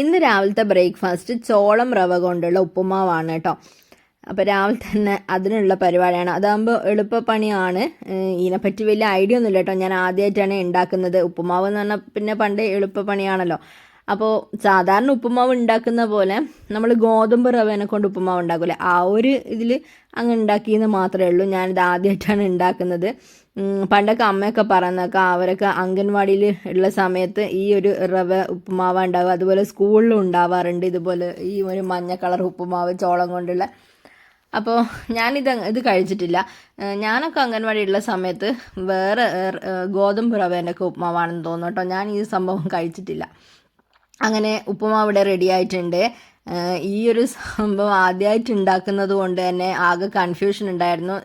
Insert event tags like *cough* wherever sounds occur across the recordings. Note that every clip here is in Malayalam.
ഇന്ന് രാവിലത്തെ ബ്രേക്ക്ഫാസ്റ്റ് ചോളം റവ കൊണ്ടുള്ള ഉപ്പുമാവാണ് കേട്ടോ. അപ്പോൾ രാവിലെ തന്നെ അതിനുള്ള പരിപാടിയാണ്. അതാകുമ്പോൾ എളുപ്പപ്പണിയാണ്. പണിയാണ് ഇതിനെപ്പറ്റി വലിയ ഐഡിയ ഒന്നുമില്ല കേട്ടോ. ഞാൻ ആദ്യമായിട്ടാണ് ഉണ്ടാക്കുന്നത്. ഉപ്പുമാവ് എന്ന് പറഞ്ഞാൽ പിന്നെ പണ്ട് എളുപ്പപ്പണിയാണല്ലോ. അപ്പോൾ സാധാരണ ഉപ്പുമാവ് ഉണ്ടാക്കുന്ന പോലെ നമ്മൾ ഗോതമ്പ് റവേനെ കൊണ്ട് ഉപ്പുമാവ് ഉണ്ടാക്കില്ല ആ ഒരു ഇതിൽ അങ്ങ് ഉണ്ടാക്കിയെന്ന് മാത്രമേ ഉള്ളൂ. ഞാനിത് ആദ്യമായിട്ടാണ് ഉണ്ടാക്കുന്നത്. പണ്ടൊക്കെ അമ്മയൊക്കെ പറയുന്നൊക്കെ അവരൊക്കെ അംഗൻവാടിയിൽ ഉള്ള സമയത്ത് ഈ ഒരു റവ ഉപ്പുമാവ് ഉണ്ടാവുക. അതുപോലെ സ്കൂളിലും ഉണ്ടാവാറുണ്ട് ഇതുപോലെ ഈ ഒരു മഞ്ഞ കളർ ഉപ്പുമാവ് ചോളം കൊണ്ടുള്ള. അപ്പോൾ ഞാനിത് ഇത് കഴിച്ചിട്ടില്ല. ഞാനൊക്കെ അംഗൻവാടിയുള്ള സമയത്ത് വേറെ ഗോതമ്പ് റവേന്റെ ഒക്കെ ഉപ്പുമാവാണെന്ന് തോന്നുന്നു കേട്ടോ. ഞാൻ ഈ സംഭവം കഴിച്ചിട്ടില്ല. അങ്ങനെ ഉപ്പുമാവ് ഇവിടെ റെഡി ആയിട്ടുണ്ട്. ഈ ഒരു സംഭവം ആദ്യമായിട്ട് ഉണ്ടാക്കുന്നത് കൊണ്ട് തന്നെ ആകെ കൺഫ്യൂഷൻ ഉണ്ടായിരുന്നു.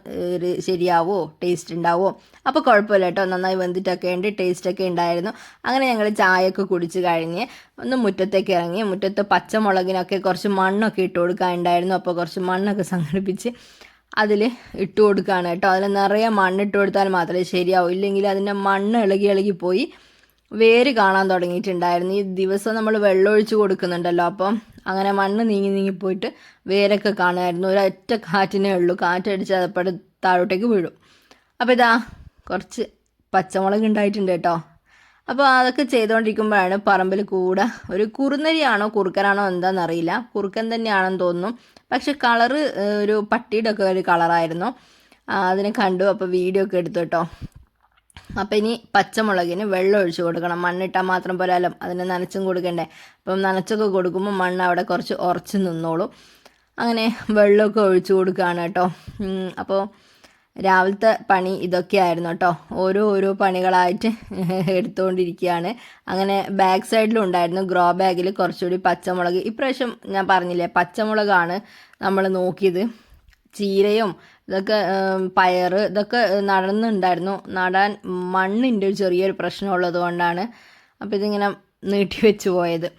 ശരിയാവോ? ടേസ്റ്റ് ഉണ്ടാവോ? അപ്പോൾ കുഴപ്പമില്ല കേട്ടോ. നന്നായി വെന്തിട്ടൊക്കെ ഉണ്ട്. ടേസ്റ്റൊക്കെ ഉണ്ടായിരുന്നു. അങ്ങനെ ഞങ്ങൾ ചായയൊക്കെ കുടിച്ച് കഴിഞ്ഞ് ഒന്ന് മുറ്റത്തേക്ക് ഇറങ്ങി. മുറ്റത്ത് പച്ചമുളകിനൊക്കെ കുറച്ച് മണ്ണൊക്കെ ഇട്ട് കൊടുക്കാനുണ്ടായിരുന്നു. അപ്പോൾ കുറച്ച് മണ്ണൊക്കെ സംഘടിപ്പിച്ച് അതിൽ ഇട്ട് കൊടുക്കുകയാണ് കേട്ടോ. അതിൽ നിറയെ മണ്ണിട്ട് കൊടുത്താൽ മാത്രമേ ശരിയാവൂ. ഇല്ലെങ്കിൽ അതിന്റെ മണ്ണ് ഇളകി ഇളകി പോയി. വേര് കാണാൻ തുടങ്ങിയിട്ടുണ്ടായിരുന്നു. ഈ ദിവസം നമ്മൾ വെള്ളമൊഴിച്ച് കൊടുക്കുന്നുണ്ടല്ലോ. അപ്പം അങ്ങനെ മണ്ണ് നീങ്ങി നീങ്ങി പോയിട്ട് വേരൊക്കെ കാണുമായിരുന്നു. ഒരൊറ്റ കാറ്റിനേ ഉള്ളൂ. കാറ്റടിച്ച് അതപ്പോഴും താഴോട്ടേക്ക് വീഴും. അപ്പോൾ ഇതാ കുറച്ച് പച്ചമുളക് ഉണ്ടായിട്ടുണ്ട് കേട്ടോ. അപ്പോൾ അതൊക്കെ ചെയ്തുകൊണ്ടിരിക്കുമ്പോഴാണ് പറമ്പിൽ കൂടെ ഒരു കുറുനരിയാണോ കുറുക്കനാണോ എന്താണെന്നറിയില്ല കുറുക്കൻ തന്നെയാണെന്ന് തോന്നുന്നു. പക്ഷെ കളറ് ഒരു പട്ടിയുടെ ഒക്കെ ഒരു കളറായിരുന്നു. അതിനെ കണ്ടു. അപ്പോൾ വീഡിയോ ഒക്കെ എടുത്തു കേട്ടോ. അപ്പം ഇനി പച്ചമുളകിന് വെള്ളം ഒഴിച്ച് കൊടുക്കണം. മണ്ണിട്ടാൽ മാത്രം പോരാലും. അതിന് നനച്ചും കൊടുക്കണ്ടേ. അപ്പം നനച്ചൊക്കെ കൊടുക്കുമ്പോൾ മണ്ണ് അവിടെ കുറച്ച് ഉറച്ച് നിന്നോളും. അങ്ങനെ വെള്ളമൊക്കെ ഒഴിച്ചു കൊടുക്കുകയാണ് കേട്ടോ. അപ്പോൾ രാവിലത്തെ പണി ഇതൊക്കെയായിരുന്നു കേട്ടോ. ഓരോ ഓരോ പണികളായിട്ട് *laughs* എടുത്തുകൊണ്ടിരിക്കുകയാണ് അങ്ങനെ ബാക്ക് സൈഡിലുണ്ടായിരുന്നു ഗ്രോ ബാഗിൽ കുറച്ചുകൂടി പച്ചമുളക്. ഇപ്രാവശ്യം ഞാൻ പറഞ്ഞില്ലേ പച്ചമുളകാണ് നമ്മൾ നോക്കിയത്. ചീരയും ഇതൊക്കെ പയർ ഇതൊക്കെ നടന്നുണ്ടായിരുന്നു. നടാൻ മണ്ണിന്റെ ഒരു ചെറിയൊരു പ്രശ്നമുള്ളത് കൊണ്ടാണ് അപ്പോൾ ഇതിങ്ങനെ നീട്ടി വെച്ച് പോയത്.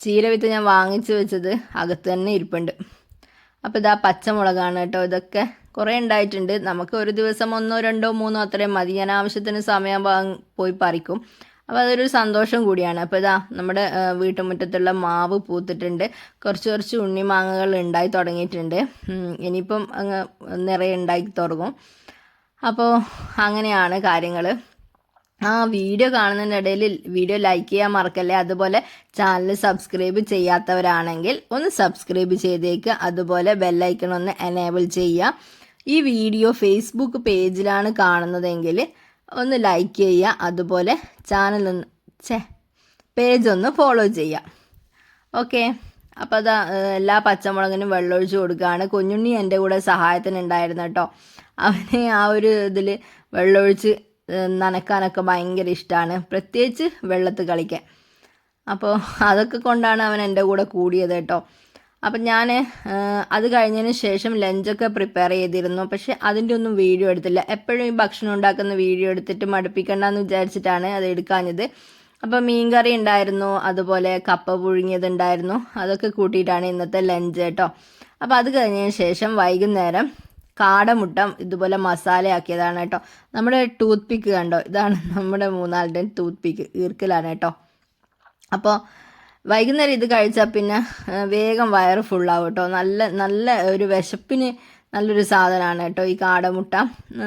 ചീര വിത്ത് ഞാൻ വാങ്ങിച്ച് വെച്ചത് അകത്ത് തന്നെ ഇരിപ്പുണ്ട്. അപ്പോൾ ഇതാ പച്ചമുളകാണ് കേട്ടോ ഇതൊക്കെ. കുറേ ഉണ്ടായിട്ടുണ്ട്. നമുക്ക് ഒരു ദിവസം ഒന്നോ രണ്ടോ മൂന്നോ അത്രയും മതി. ഞാൻ ആവശ്യത്തിന് സമയം പോയി പറിക്കും. അപ്പോൾ അതൊരു സന്തോഷം കൂടിയാണ്. അപ്പോൾ ഇതാ നമ്മുടെ വീട്ടുമുറ്റത്തുള്ള മാവ് പൂത്തിട്ടുണ്ട്. കുറച്ച് കുറച്ച് ഉണ്ണിമാങ്ങകൾ ഉണ്ടായി തുടങ്ങിയിട്ടുണ്ട്. ഇനിയിപ്പം അങ്ങ് നിറയെ ഉണ്ടാക്കി തുടങ്ങും. അപ്പോൾ അങ്ങനെയാണ് കാര്യങ്ങൾ ആ വീഡിയോ കാണുന്നതിന്റെ ഇടയിൽ വീഡിയോ ലൈക്ക് ചെയ്യാൻ മറക്കല്ലേ? അതുപോലെ ചാനൽ സബ്സ്ക്രൈബ് ചെയ്യാത്തവരാണെങ്കിൽ ഒന്ന് സബ്സ്ക്രൈബ് ചെയ്തേക്ക്. അതുപോലെ ബെല്ലൈക്കൺ ഒന്ന് എനേബിൾ ചെയ്യുക. ഈ വീഡിയോ ഫേസ്ബുക്ക് പേജിലാണ് കാണുന്നതെങ്കിൽ ഒന്ന് ലൈക്ക് ചെയ്യുക. അതുപോലെ ചാനൽ ഒന്ന് ചേ പേജ് ഒന്ന് ഫോളോ ചെയ്യുക. ഓക്കെ അപ്പോൾ അതാ എല്ലാ പച്ചമുളകിനും വെള്ളമൊഴിച്ച് കൊടുക്കുകയാണ്. കുഞ്ഞുണ്ണി എന്റെ കൂടെ സഹായത്തിനുണ്ടായിരുന്നു കേട്ടോ. അവന് ആ ഒരു ഇതിൽ വെള്ളമൊഴിച്ച് നനക്കാനൊക്കെ ഭയങ്കര ഇഷ്ടമാണ് പ്രത്യേകിച്ച് വെള്ളത്ത് കളിക്കാൻ. അപ്പോൾ അതൊക്കെ കൊണ്ടാണ് അവൻ എന്റെ കൂടെ കൂടിയത് കേട്ടോ. അപ്പം ഞാൻ അത് കഴിഞ്ഞതിന് ശേഷം ലഞ്ചൊക്കെ പ്രിപ്പയർ ചെയ്തിരുന്നു. പക്ഷെ അതിന്റെ ഒന്നും വീഡിയോ എടുത്തില്ല. എപ്പോഴും ഈ ഭക്ഷണം ഉണ്ടാക്കുന്ന വീഡിയോ എടുത്തിട്ട് മടുപ്പിക്കണ്ടെന്ന് വിചാരിച്ചിട്ടാണ് അത് എടുക്കാഞ്ഞത്. അപ്പോൾ മീൻകറി ഉണ്ടായിരുന്നു അതുപോലെ കപ്പ പുഴുങ്ങിയതുണ്ടായിരുന്നു. അതൊക്കെ കൂട്ടിയിട്ടാണ് ഇന്നത്തെ ലഞ്ച് കേട്ടോ. അപ്പോൾ അത് കഴിഞ്ഞതിന് ശേഷം വൈകുന്നേരം കാടമുട്ട ഇതുപോലെ മസാലയാക്കിയതാണ് കേട്ടോ. നമ്മുടെ ടൂത്ത് പിക്ക് കണ്ടോ? ഇതാണ് നമ്മുടെ മൂന്നാളുടെ ടൂത്ത് പിക്ക് ഈർക്കലാണ് കേട്ടോ. അപ്പോൾ വൈകുന്നേരം ഇത് കഴിച്ചാൽ പിന്നെ വേഗം വയറ് ഫുള്ളാവും കേട്ടോ. നല്ല നല്ല ഒരു വിശപ്പിന് നല്ലൊരു സാധനമാണ് കേട്ടോ ഈ കാടമുട്ട.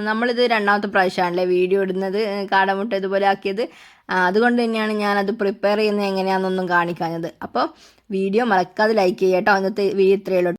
നമ്മളിത് രണ്ടാമത്തെ പ്രാവശ്യമാണല്ലേ വീഡിയോ ഇടുന്നത് കാടമുട്ട ഇതുപോലെ ആക്കിയത്. അതുകൊണ്ട് തന്നെയാണ് ഞാനത് പ്രിപ്പയർ ചെയ്യുന്നത് എങ്ങനെയാണെന്നൊന്നും കാണിക്കാഞ്ഞത്. അപ്പോൾ വീഡിയോ മറക്കാതെ ലൈക്ക് ചെയ്യാം കേട്ടോ. അന്നത്തെ വീഡിയോ ഇത്രയേ ഉള്ളൂ.